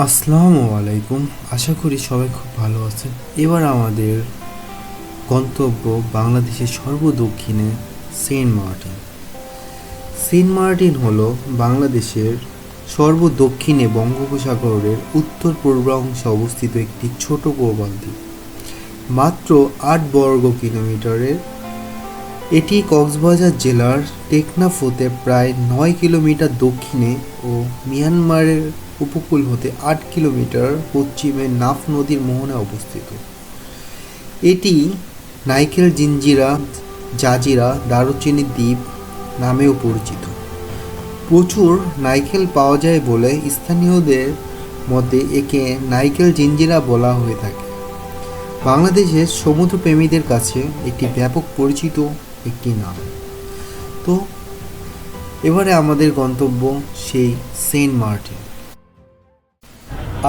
আসসালামু আলাইকুম। আশা করি সবাই খুব ভালো আছেন। এবার আমাদের গন্তব্য বাংলাদেশের সর্বদক্ষিণে সেন্ট মার্টিন। সেন্ট মার্টিন হল বাংলাদেশের সর্বদক্ষিণে বঙ্গোপসাগরের উত্তর পূর্বাংশে অবস্থিত একটি ছোট প্রবাল দ্বীপ। মাত্র আট বর্গ কিলোমিটারের। এটি কক্সবাজার জেলার টেকনাফ হতে প্রায় নয় কিলোমিটার দক্ষিণে ও মিয়ানমারের উপকূল হতে আট কিলোমিটার পশ্চিমে নাফ নদীর মোহনে অবস্থিত। এটি নাইকেল জিঞ্জিরা, জাজিরা, দারুচিনি দ্বীপ নামেও পরিচিত। প্রচুর নাইকেল পাওয়া যায় বলে স্থানীয়দের মতে একে নাইকেল জিঞ্জিরা বলা হয়ে থাকে। বাংলাদেশের সমুদ্রপ্রেমীদের কাছে একটি ব্যাপক পরিচিত একটি নাম। তো, এবারে আমাদের গন্তব্য সেই সেন্ট মার্টিন।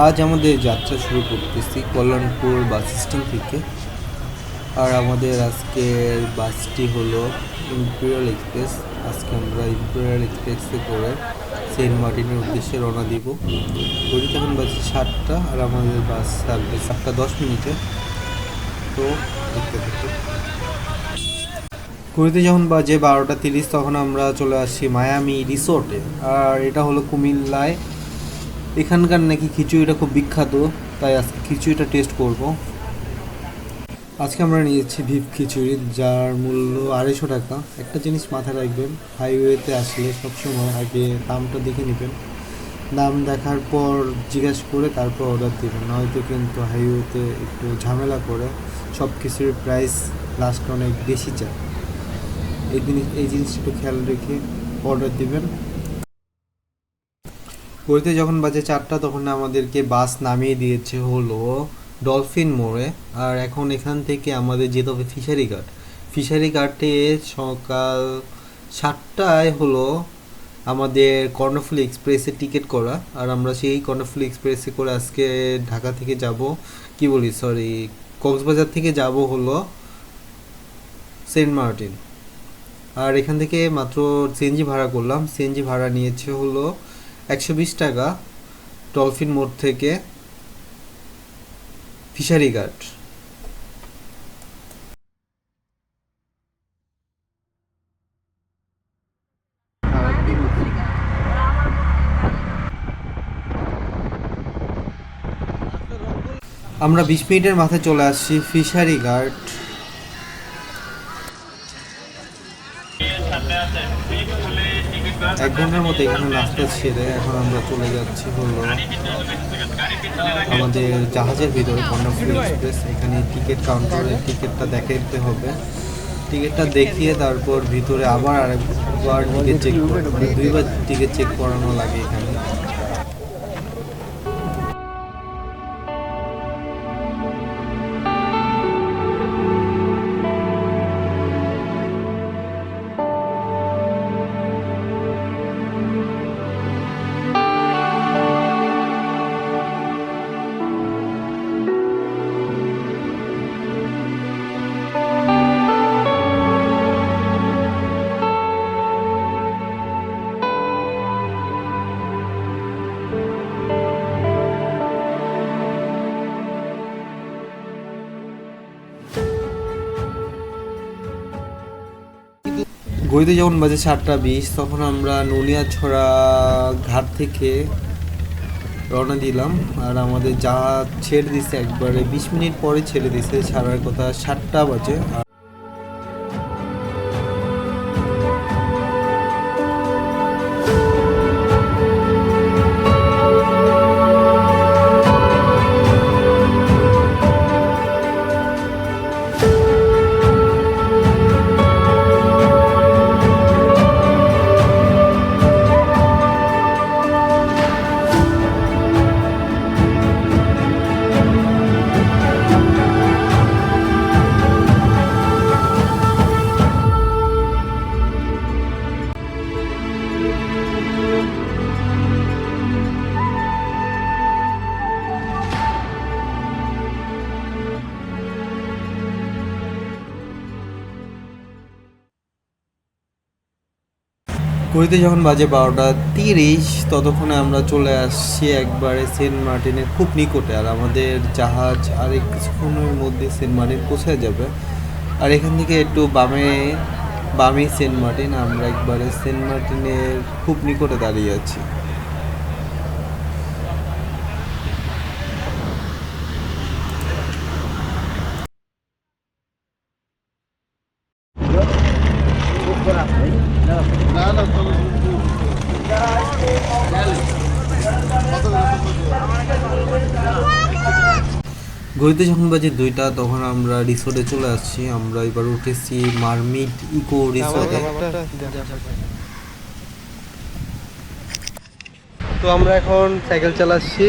আজ আমাদের যাত্রা শুরু করতেছি কল্যাণপুর বাস স্ট্যান্ড থেকে। আর আমাদের আজকের বাসটি হলো ইম্পেরিয়াল এক্সপ্রেস। আজকে আমরা ইম্পেরিয়াল এক্সপ্রেসে করে সেন্ট মার্টিনের উদ্দেশ্যে রওনা দিব। ঘড়ি তখন বাজে সাতটা আর আমাদের বাস ছাড়বে সাতটা দশ মিনিটে। তো দেখতে দেখতে ঘুরতে যখন বাজে বারোটা তিরিশ তখন আমরা চলে আসছি মায়ামি রিসোর্টে। আর এটা হলো কুমিল্লায় এখানকার নাকি খিচুড়িটা খুব বিখ্যাত, তাই আজকে খিচুড়িটা টেস্ট করব। আজকে আমরা নিয়েছি ভিপ খিচুড়ি, যার মূল্য আড়াইশো টাকা। একটা জিনিস মাথায় রাখবেন হাইওয়েতে আসলে সবসময় আগে দামটা দেখে নেবেন। দাম দেখার পর জিজ্ঞেস করে তারপর অর্ডার দেবেন, নয়তো কিন্তু হাইওয়েতে একটু ঝামেলা করে সব কিছুর প্রাইস লাস্ট অনেক বেশি যায়। এই জিনিস, এই জিনিসটা খেয়াল রেখে অর্ডার দিবেন। ঘড়িতে যখন বাজে চারটা, তখন আমাদেরকে বাস নামিয়ে দিয়েছে হলো ডলফিন মোড়ে। আর এখন এখান থেকে আমাদের যেতে হবে ফিশারি ঘাট। ফিশারি ঘাটে সকাল সাতটায় হলো আমাদের কর্ণফুলি এক্সপ্রেসে টিকিট করা। আর আমরা সেই কর্ণফুলি এক্সপ্রেসে করে আজকে ঢাকা থেকে যাব, কি বলি সরি কক্সবাজার থেকে যাব হলো সেন্ট মার্টিন। আর এখান থেকে মাত্র সিএনজি ভাড়া করলাম। সিএনজি ভাড়া নিয়েছে হলো একশো বিশ টাকা ডলফিন মোড় থেকে ফিশারি ঘাট। আমরা বিশ মিনিটের মাথায় চলে আসছি ফিশারি ঘাট। এক ঘণ্টার মতো এখানে নাস্তা ছেড়ে এখন আমরা চলে যাচ্ছি হলো আমাদের জাহাজের ভিতরে কর্ণফুলি এক্সপ্রেস। এখানে টিকিট কাউন্টারে টিকিটটা দেখাতে হবে। টিকিটটা দেখিয়ে তারপর ভিতরে আবার আরেকবার টিকিট চেক মানে দুইবার টিকিট চেক করানো লাগে এখানে। ঘড়িতে যখন বাজে সাতটা বিশ, তখন আমরা নুনিয়াছড়া ঘাট থেকে রওনা দিলাম। আর আমাদের যা ছেড়ে দিছে একবারে, বিশ মিনিট পরে ছেড়ে দিছে। ছাড়ার কথা সাতটা বাজে। ঘড়িতে যখন বাজে বারোটা তিরিশ, ততক্ষণে আমরা চলে আসছি একবারে সেন্ট মার্টিনের খুব নিকটে। আর আমাদের জাহাজ আর কিছুক্ষণের মধ্যে সেন্ট মার্টিন পৌঁছে যাবে। আর এখান থেকে একটু বামে বামে সেন্ট মার্টিন, আমরা একবারে সেন্ট মার্টিনের খুব নিকটে দাঁড়িয়ে আছি। ঘড়িতে যখন বাজে দুইটা, তখন আমরা রিসোর্টে চলে আসছি। আমরা এবার উঠেছি মারমিট ইকো রিসোর্টে তো আমরা এখন সাইকেল চালাচ্ছি।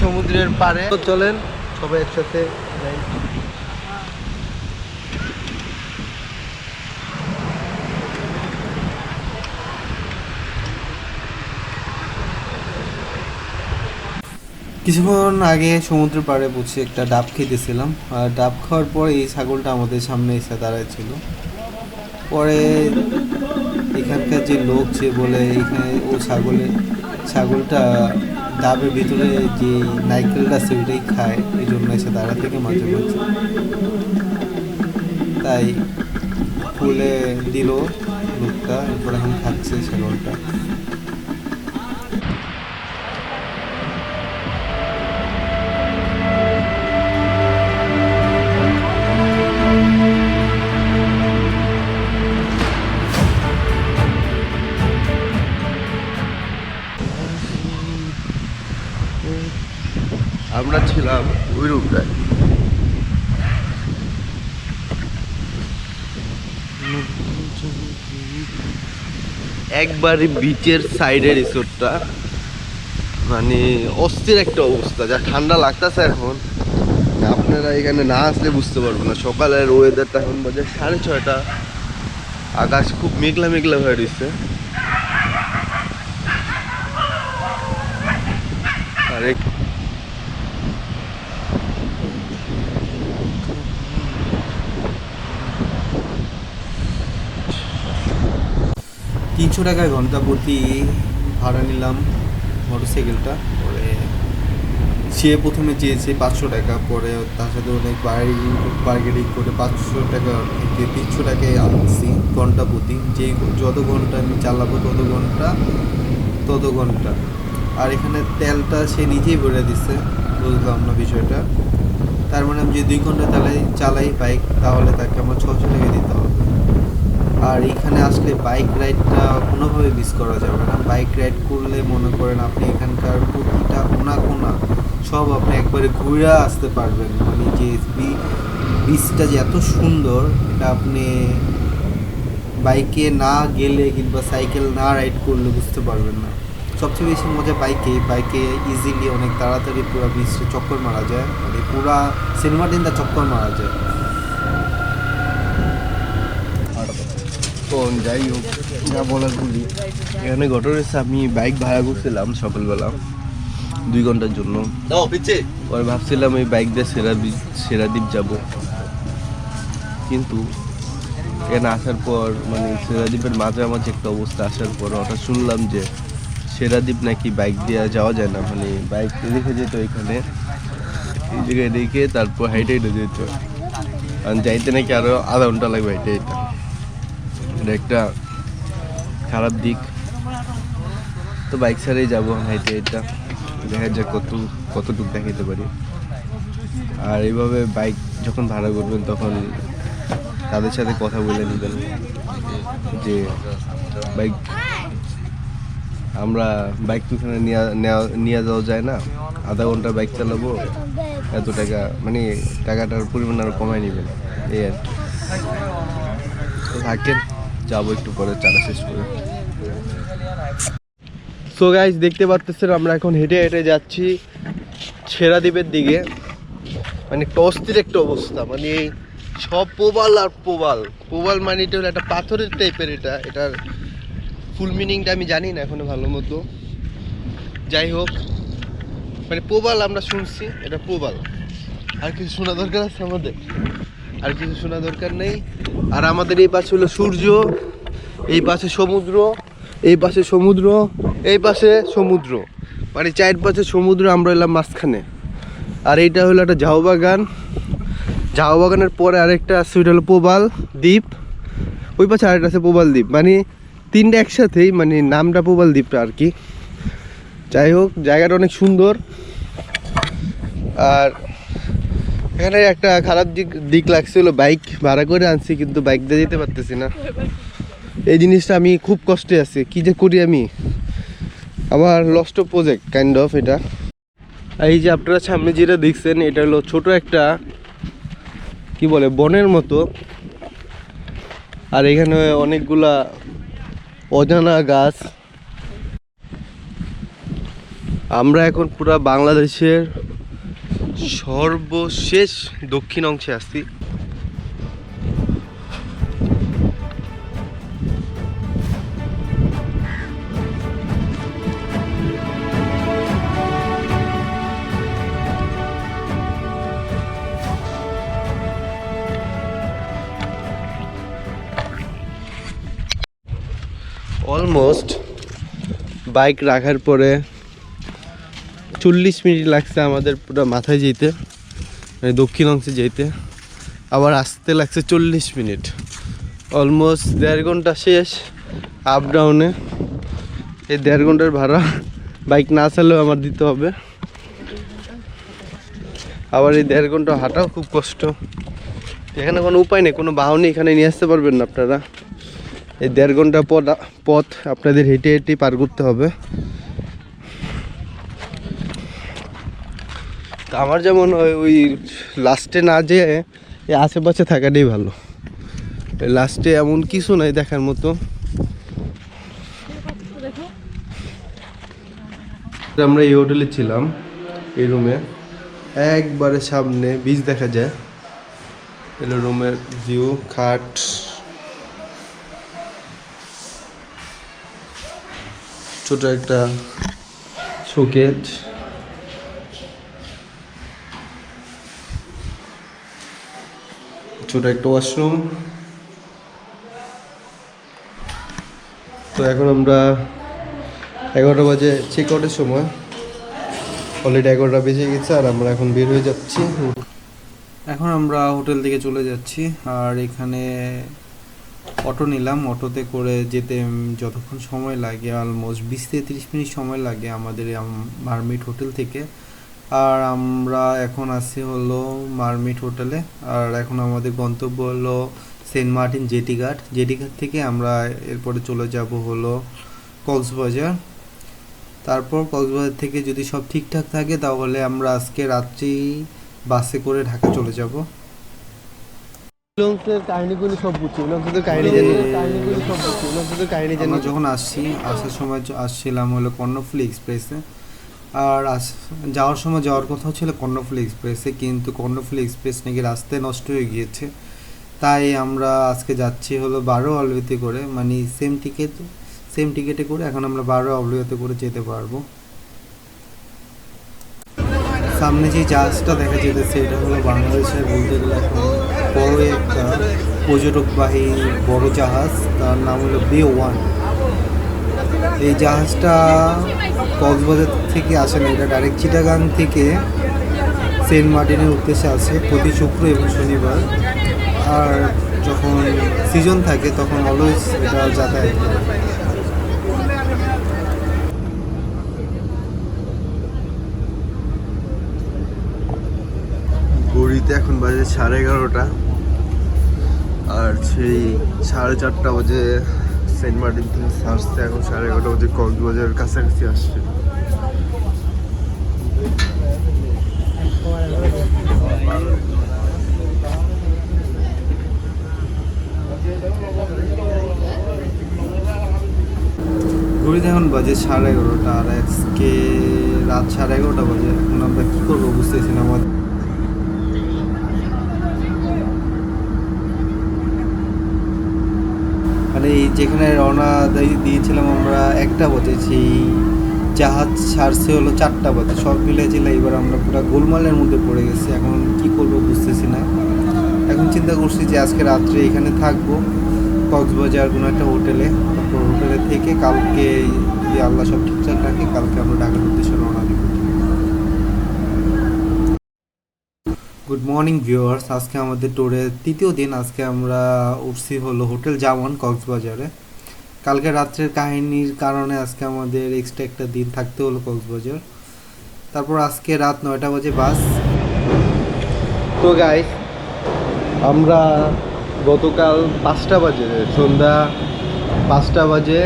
সমুদ্রের পাড়ে। চলেন, সবাই একসাথে কিছুক্ষণ আগে সমুদ্রের পাড়ে বসে একটা ডাব খেতেছিলাম। আর ডাব খাওয়ার পর এই ছাগলটা আমাদের সামনে এসে দাঁড়াচ্ছিল পরে এখানকার যে লোক যে বলে এখানে ও ছাগলে, ছাগলটা ডাবের ভিতরে যে নাইকেলটা আছে ওইটাই খায়, এই জন্য এসে দাঁড়া থেকে মাঝে মাঝে। তাই ফুলে দিল লোকটা, এরপরে এখন খাচ্ছে ছাগলটা। আমরা ছিলাম ওই রুমটায়। একবারে বিচের সাইডে রিসোর্টটা মানে অস্থির একটা অবস্থা, যা ঠান্ডা লাগতেছে এখন। আপনারা এখানে না আসলে বুঝতে পারবেন না। সকালের ওয়েদারটা এখন বাজে সাড়ে ছয়টা। আকাশ খুব মেঘলা মেঘলা হয়ে রয়েছে তিনশো টাকায় ঘণ্টা প্রতি ভাড়া নিলাম মোটরসাইকেলটা। পরে সে প্রথমে চেয়েছে পাঁচশো টাকা, পরে তার সাথে অনেক বার্গেনিং করে পাঁচশো টাকা থেকে তিনশো টাকায় আনছি ঘণ্টা প্রতি। যে যত ঘণ্টা আমি চালাবো তত ঘণ্টা তত ঘণ্টা। আর এখানে তেলটা সে নিজেই ভরে দিচ্ছে বুঝলাম না বিষয়টা। তার মানে আমি যদি দুই ঘণ্টা চালাই চালাই বাইক তাহলে তাকে আমার ছশো টাকা দিতে হবে। আর এখানে আসলে বাইক রাইডটা কোনোভাবে মিস করা যাবে না। বাইক রাইড করলে মনে করেন আপনি এখানকার প্রতিটা কোনা কোনা সব আপনি একবারে ঘুরে আসতে পারবেন। মানে যে বিচটা যে এত সুন্দর, এটা আপনি বাইকে না গেলে কিংবা সাইকেল না রাইড করলে বুঝতে পারবেন না। সবচেয়ে বেশি মজা বাইকে বাইকে ইজিলি অনেক তাড়াতাড়ি পুরো বিচটা চক্কর মারা যায়। মানে পুরা সিনেমা দিনটা চক্কর মারা যায়। তো যাই হোক যা বলার বলি। এখানে ঘটনা হচ্ছে আমি বাইক ভাড়া করছিলাম সকালবেলা দুই ঘণ্টার জন্য। পরে ভাবছিলাম এই বাইক দিয়ে সেরাদ্বীপ সেরাদ্বীপ যাব। কিন্তু এখানে আসার পর মানে সেরাদ্বীপের মাঝামাঝি একটা অবস্থা আসার পর হঠাৎ শুনলাম যে সেরাদ্বীপ নাকি বাইক দিয়ে যাওয়া যায় না। মানে বাইক রেখে যেত এখানে। এই জায়গায় রেখে তারপর হাইটে হেঁটে যেত। আর যাইতে নাকি আরও আধা ঘণ্টা লাগবে হাইটে হেঁটে। এটা একটা খারাপ দিক। তো বাইক ছাড়াই যাব হাইটে এটা। দেখা যাক কত, কতটুকু দেখাইতে পারি। আর এইভাবে বাইক যখন ভাড়া করবেন তখন তাদের সাথে কথা বলে নেবেন। যে বাইক আমরা বাইক নেওয়া, নিয়ে যাওয়া যায় না। আধা ঘণ্টা বাইক চালাবো। এত টাকা মানে টাকাটার পরিমাণ আরও কমাই নেবেন। এই আর কি। থাকেন। যাব একটু পরে চালা শেষ করে। সো গাইজ দেখতে পারতেছেন আমরা এখন হেঁটে হেঁটে যাচ্ছি ছেড়াদ্বীপের দিকে। মানে একটা অস্থির একটা অবস্থা মানে এই সব প্রবাল আর প্রবাল। প্রবাল মানে এটা হলো একটা পাথরের টাইপের এটা, এটার ফুল মিনিংটা আমি জানি না এখনও ভালো মতো। যাই হোক মানে প্রবাল আমরা শুনছি, এটা প্রবাল। আর কিছু শোনা দরকার আছে আমাদের? আর কিছু শোনা দরকার নেই। আর আমাদের এই পাশে হলো সূর্য, এই পাশে সমুদ্র, এই পাশে সমুদ্র, এই পাশে সমুদ্র। মানে চার পাশে সমুদ্র, আমরা এলাম মাঝখানে। আর এইটা হলো একটা ঝাউ বাগান। ঝাউ বাগানের পরে আরেকটা আছে, ওইটা হলো প্রবাল দ্বীপ। ওই পাশে আরেকটা আছে প্রবাল দ্বীপ। মানে তিনটা একসাথেই মানে নামটা প্রবাল দ্বীপটা আর কি। যাই হোক, জায়গাটা অনেক সুন্দর। আর এখানে একটা খারাপ দিক দিক লাগছিল বাইক ভাড়া করে আনছি, কিন্তু বাইক দিয়ে যেতে পারতেছি না। এই জিনিসটা আমি খুব কষ্টে আছি, কি যে করি আমি? আমার লস্ট প্রজেক্ট কাইন্ড অফ এটা। এই যে আপনারা সামনে যেটা দেখছেন, এটা হলো ছোট একটা, কি বলে, বনের মতো। আর এখানে অনেকগুলা অজানা গাছ। আমরা এখন পুরা বাংলাদেশের সর্বশেষ দক্ষিণ অংশে আছি অলমোস্ট বাইক রাখার পরে চল্লিশ মিনিট লাগছে আমাদের পুরো মাথায় যেতে মানে দক্ষিণ অংশে যেতে। আবার আসতে লাগছে চল্লিশ মিনিট। অলমোস্ট দেড় ঘণ্টা শেষ আপ ডাউনে এই দেড় ঘণ্টার ভাড়া বাইক না চালেও আমার দিতে হবে। আবার এই দেড় ঘণ্টা হাঁটাও খুব কষ্ট। এখানে কোনো উপায় নেই, কোনো বাহনই এখানে নিয়ে আসতে পারবেন না আপনারা। এই দেড় ঘণ্টা পথ পথ আপনাদের হেঁটে হেঁটে পার করতে হবে। আমার যেমন ওই- লাস্টে না যেয়ে আশেপাশে থাকাটাই ভালো। লাস্টে এমন কিছু নাই দেখার মতো। আমরা এই হোটেলে ছিলাম, এই রুমে একবারে সামনে বিচ দেখা যায়। এলো রুমের ভিউ খাট। ছোট একটা শোকেট ছোট একটা ওয়াশরুম তো এখন আমরা এগারোটা বাজে চেক আউটের সময়। অলরেডি এগারোটা বেজে গেছে আর আমরা এখন বের হয়ে যাচ্ছি। এখন আমরা হোটেল থেকে চলে যাচ্ছি আর এখানে অটো নিলাম। অটোতে করে যেতে যতক্ষণ সময় লাগে অলমোস্ট বিশ থেকে তিরিশ মিনিট সময় লাগে আমাদের মারমিট হোটেল থেকে। আর আমরা এখন আছি হলো মারমিট হোটেলে। আর এখন আমাদের গন্তব্য হলো সেন্ট মার্টিন জেটিঘাট জেটিঘাট থেকে আমরা এরপরে চলে যাব হলো কক্সবাজার। তারপর কক্সবাজার থেকে যদি সব ঠিকঠাক থাকে তাহলে আমরা আজকে রাত্রি বাসে করে ঢাকা চলে যাব। কাহিনীগুলি সব বুঝছি উইলংসের কাহিনী জানি কাহিনীগুলি সব বুঝছি কাহিনী জানি। যখন আসছি আসার সময় আসছিলাম হলো কর্ণফুলি এক্সপ্রেসে। আর যাওয়ার সময় যাওয়ার কথাও ছিল কর্ণফুলি এক্সপ্রেসে, কিন্তু কর্ণফুলি এক্সপ্রেস নাকি রাস্তায় নষ্ট হয়ে গিয়েছে। তাই আমরা আজকে যাচ্ছি হলো বারো অলওয়েতে করে মানে সেম টিকিট সেম টিকিটে করে এখন আমরা বারো অলওয়েতে করে যেতে পারব। সামনে যে জাহাজটা দেখা যেতেছে এটা হলো বাংলাদেশের বলতে গেলে এখন বড় একটা পর্যটকবাহী বড় জাহাজ। তার নাম হলো বি ওয়ান। এই জাহাজটা কক্সবাজার থেকে আসে না, এটা ডাইরেক্ট চিটাগাং থেকে সেন্ট মার্টিনের উদ্দেশ্যে আসে প্রতি শুক্র এবং শনিবার। আর যখন সিজন থাকে, তখন অলওয়েজ এটা যাতায়াত করে ঘড়িতে এখন বাজে সাড়ে এগারোটা। আর সেই সাড়ে চারটা বাজে সেন্ট মার্টিন আসতে এখন সাড়ে এগারোটা বাজে কক্সবাজারের কাছাকাছি আসছে। ঘড়িতে এখন বাজে সাড়ে এগারোটা, আর আজকে রাত সাড়ে এগারোটা বাজে। এখন আমরা কী করব বুঝতেছি না আমাদের মানে এই যেখানে রওনা দিয়ে- দিয়েছিলাম আমরা একটা বাজে জাহাজ ছাড়ছে হলো চারটা বাজে সব মিলে ছিল এবার আমরা পুরো গোলমালের মধ্যে পড়ে গেছি। এখন কি করব বুঝতেছি না। এখন চিন্তা করছি যে আজকে রাত্রে এখানে থাকব, কক্সবাজার কোনো একটা হোটেলে। তারপর হোটেলে থেকে কালকে আল্লাহ সব ঠিকঠাক রাখে, কালকে আমরা ঢাকার উদ্দেশ্যে রওনা দিব। গুড মর্নিং ভিউয়ার্স আজকে আমাদের ট্যুরের তৃতীয় দিন। আজকে আমরা উঠছি হলো হোটেল জামান, কক্সবাজারে। কালকে রাত্রের কাহিনীর কারণে আজকে আমাদের এক্সট্রা একটা দিন থাকতে হলো কক্সবাজার। তারপর আজকে রাত নয়টা বাজে বাস। তো গাইস আমরা গতকাল পাঁচটা বাজে, সন্ধ্যা পাঁচটা বাজে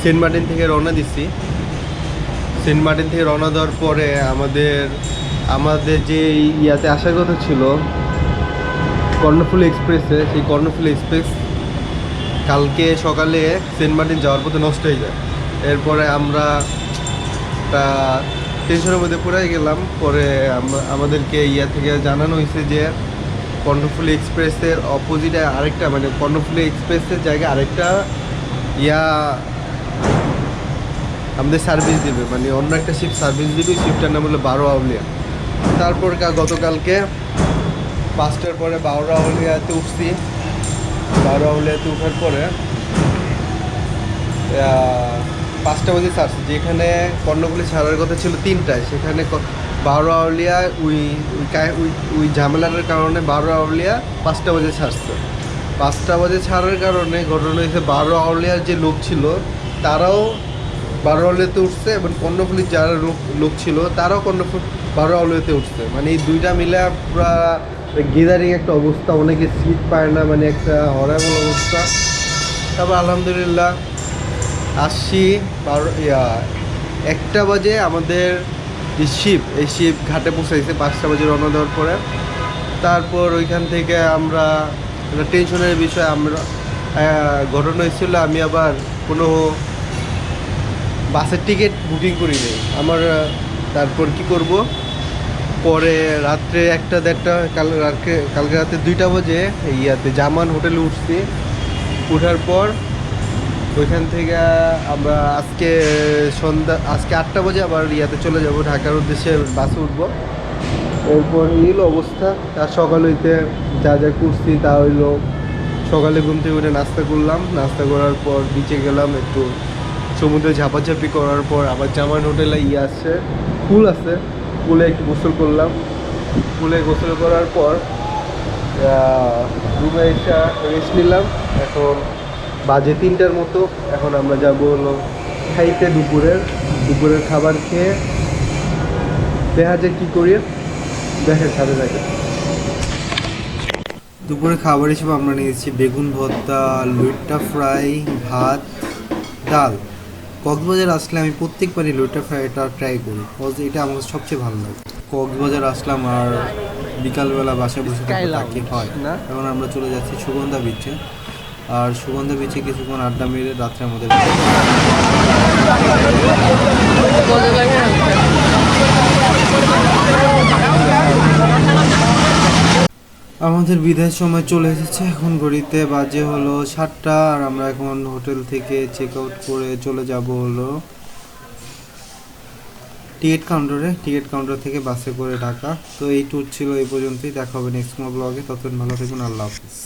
সেন্ট মার্টিন থেকে রওনা দিচ্ছি সেন্ট মার্টিন থেকে রওনা দেওয়ার পরে আমাদের আমাদের যে ইয়াতে আসার কথা ছিল, কর্ণফুলি এক্সপ্রেসে, সেই কর্ণফুলি এক্সপ্রেস কালকে সকালে সেন্ট মার্টিন যাওয়ার পথে নষ্ট হয়ে যায়। এরপরে আমরা তা টেনশনের মধ্যে পড়ে গেলাম। পরে আমাদেরকে ইয়া থেকে জানানো হয়েছে যে, কর্ণফুলি এক্সপ্রেসের অপোজিটে আরেকটা মানে কর্ণফুলি এক্সপ্রেসের জায়গায় আরেকটা ইয়া আমাদের সার্ভিস দেবে। মানে অন্য একটা শিপ সার্ভিস দিবে শিপটার নাম হলো বারো আউলিয়া। তারপর গতকালকে পাঁচটার পরে বারো আউলিয়াতে উঠছি। বারো আউলিয়াতে উঠার পরে পাঁচটা বাজে ছাড়ছে যেখানে কর্ণফুলি ছাড়ার কথা ছিল তিনটায়, সেখানে বারো আউলিয়া ওই ওই ওই ঝামেলার কারণে বারো আউলিয়া পাঁচটা বাজে ছাড়ছে পাঁচটা বাজে ছাড়ার কারণে ঘটনা হয়েছে বারো আউলিয়ার যে লোক ছিল, তারাও বারো আউলিয়াতে উঠছে এবং কর্ণফুলির যারা লোক লোক ছিল, তারাও কর্ণফুল বারো আউলিয়াতে উঠছে। মানে এই দুইটা মিলে পুরা গেদারিং একটা অবস্থা, অনেকে সিট পায় না মানে একটা হরাবল অবস্থা। তারপর আলহামদুলিল্লাহ, আসছি বারো ইয়া, একটা বাজে আমাদের যে শিপ এই শিপ ঘাটে পৌঁছাইছে, পাঁচটা বাজে রওনা দেওয়ার পরে। তারপর ওইখান থেকে আমরা, একটা টেনশনের বিষয় আমরা ঘটনা হয়েছিল, আমি আবার কোনো বাসের টিকিট বুকিং করি নাই আমার তারপর কি করব? পরে রাত্রে একটা দেড়টা, কাল রাত্রে, কালকে রাতে দুইটা বাজে ইয়াতে জামান হোটেলে উঠছি। উঠার পর ওইখান থেকে আমরা আজকে সন্ধ্যা, আজকে আটটা বাজে আবার ইয়াতে চলে যাব, ঢাকার উদ্দেশ্যে বাসে উঠবো। এরপর এই অবস্থা তার সকাল হইতে যা যা করছি তা হইল সকালে ঘুম থেকে উঠে নাস্তা করলাম। নাস্তা করার পর বিচে গেলাম একটু সমুদ্রে ঝাপাঝাপি করার পর আবার জামান হোটেলে ইয়ে আসছে ফুল আছে। পুলে একটু গোসল করলাম। পুলে গোসল করার পর রুমে এসে রেস্ট নিলাম। এখন বাজে তিনটার মতো। এখন আমরা যাব হলো খাইতে দুপুরের। দুপুরের খাবার খেয়ে দেখা যায় কী করি। দেখেন সাথে থাকে দুপুরে খাবার হিসেবে আমরা নিয়েছি বেগুন ভর্তা, লুইট্টা ফ্রাই, ভাত, ডাল। কক্সবাজার আসলে আমি প্রত্যেকবারই লুইট্টা ফ্রাইটা ট্রাই করি কজ এটা আমার সবচেয়ে ভালো লাগে। কক্সবাজার আসলাম আর বিকালবেলা বাসায় বসে থাকি হয়। না? এখন আমরা চলে যাচ্ছি সুগন্ধা বিচে আর সুগন্ধা বিচে কিছুক্ষণ আড্ডা মেরে রাত্রে আমাদের আমাদের বিদায়ের সময় চলে এসেছে। এখন ঘড়িতে বাজে হলো সাতটা, আর আমরা এখন হোটেল থেকে চেক আউট করে চলে যাব হলো টিকিট কাউন্টারে টিকিট কাউন্টার থেকে বাসে করে ঢাকা। তো এই ট্যুর ছিল এই পর্যন্তই। দেখা হবে নেক্সট কোনো ব্লগে ততক্ষণ ভালো থাকুন। আল্লাহ হাফিজ।